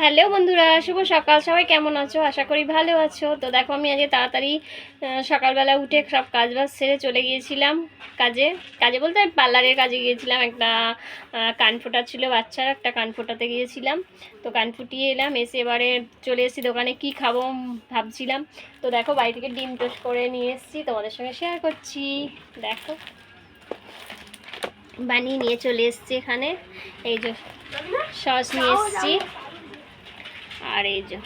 Hello বন্ধুরা, শুভ সকাল। সবাই কেমন আছো? আশা করি ভালো আছো। তো দেখো, আমি আজকে তাড়াতাড়ি সকালবেলা উঠে সব কাজ বাজ সেরে চলে গিয়েছিলাম কাজে। কাজে বলতে আমি পার্লারের কাজে গিয়েছিলাম। একটা কান ফোটা ছিল, বাচ্চার একটা কান ফোটাতে গিয়েছিলাম। তো কান ফুটিয়ে এলাম, এসে এবারে চলে এসেছি দোকানে, কি খাব ভাবছিলাম। তো দেখো, বাড়ি থেকে ডিম টোস্ট করে নিয়ে এসেছি, তোমাদের সঙ্গে শেয়ার করছি। দেখো, বানিয়ে নিয়ে চলে এসেছি এখানে। এই যে সস নিয়ে এসেছি। আর এই যে,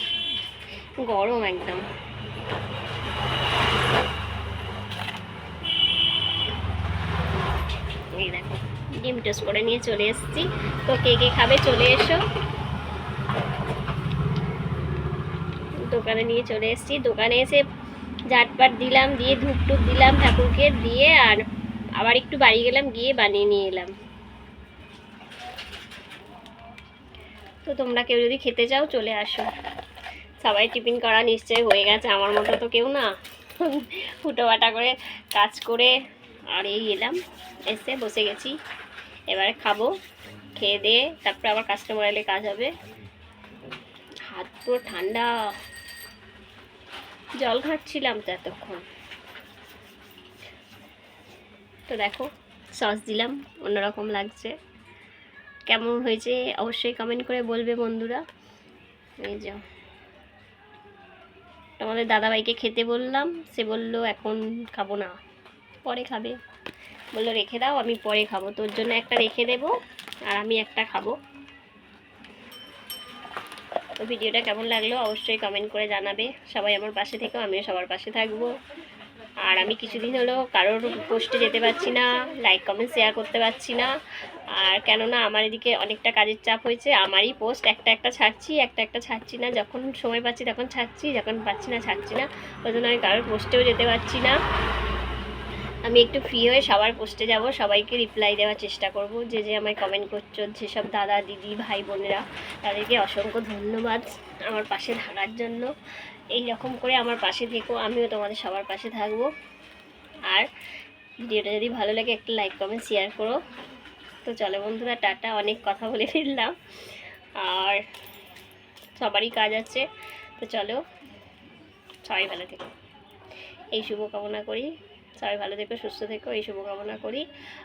গরম একদম। এই দেখো, ডিম টোস্ট করে নিয়ে চলে এসেছি। তো কে কে খাবে চলে এসো। দোকানে নিয়ে চলে এসেছি। দোকানে এসে ঝাটপাট দিলাম, দিয়ে ধূপ টুপ দিলাম ঠাকুরকে দিয়ে, আর আবার একটু বাড়ি গেলাম, গিয়ে বানিয়ে নিয়ে এলাম। তো তোমরা কেউ যদি খেতে চাও, চলে আসো। সবাই টিফিন করা নিশ্চয়ই হয়ে গেছে, আমার মতো তো কেউ না। ফুটো বাটা করে কাজ করে, আর এই এলাম, এসে বসে গেছি। এবারে খাব, খেয়ে দিয়ে তারপরে আবার কাস্টমার এলে কাজ হবে। হাত পুরো ঠান্ডা। জল ঘাটছিলাম তো এতক্ষণ। তো দেখো সস দিলাম, অন্যরকম লাগছে। কেমন হয়েছে অবশ্যই কমেন্ট করে বলবে বন্ধুরা। এই যাও তোমাদের দাদাভাইকে খেতে বললাম, সে বলল, এখন খাব না, পরে খাবে। বলল, রেখে দাও, আমি পরে খাব, তোর জন্য একটা রেখে দেবো, আর আমি একটা খাব। তো ভিডিওটা কেমন লাগল অবশ্যই কমেন্ট করে জানাবে। সবাই আমার পাশে থেকেও আমিও সবার পাশে থাকব। আর আমি কিছুদিন হলো কারোর পোস্টে যেতে পারছি না লাইক কমেন্ট শেয়ার করতে পারছি না। আর কেননা আমার এদিকে অনেকটা কাজের চাপ হয়েছে, আমারই পোস্ট একটা একটা ছাড়ছি, একটা একটা ছাড়ছি না। যখন সময় পাচ্ছি তখন ছাড়ছি, যখন পাচ্ছি না ছাড়ছি না। ওই জন্য আমি কারোর পোস্টেও যেতে পারছি না। আমি একটু ফ্রি হয়ে সবার পোস্টে যাব, সবাইকে রিপ্লাই দেওয়ার চেষ্টা করব। যে যে আমায় কমেন্ট করছ, যেসব দাদা, দিদি, ভাই, বোনেরা, তাদেরকে অসংখ্য ধন্যবাদ আমার পাশে থাকার জন্য। এই রকম করে আমার পাশে থেকো, আমিও তোমাদের সবার পাশে থাকব। আর ভিডিওটা যদি ভালো লাগে, একটা লাইক কমেন্ট শেয়ার করো। তো চলো বন্ধুরা, টাটা, অনেক কথা বলে ফেললাম। আর সবারই কাজ আছে। তো চলো, সবাই ভালো থেকো। এই শুভকামনা করি। সবাই ভালো থেকো, সুস্থ থেকো, এই শুভকামনা করি।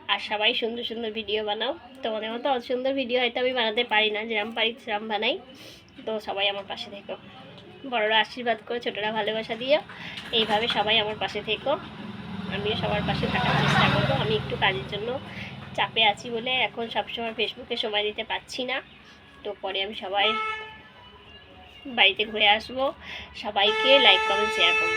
আর সবাই সুন্দর সুন্দর ভিডিও বানাও। তোমাদের মতো অত সুন্দর ভিডিও হয়তো আমি বানাতে পারি না যেরকম পারি সেরকম বানাই। তো সবাই আমার পাশে থেকো। বড়রা আশীর্বাদ করো, ছোটরা ভালোবাসা দিও। এইভাবে সবাই আমার পাশে থেকো। আমিও সবার পাশে থাকার চেষ্টা করব। আমি একটু কাজের জন্য চাপে আছি বলে এখন সবসময় ফেসবুকে সময় দিতে পারছি না। তো পরে আমি সবাই বাড়িতে ঘুরে আসব। সবাইকে লাইক কমেন্ট শেয়ার করব।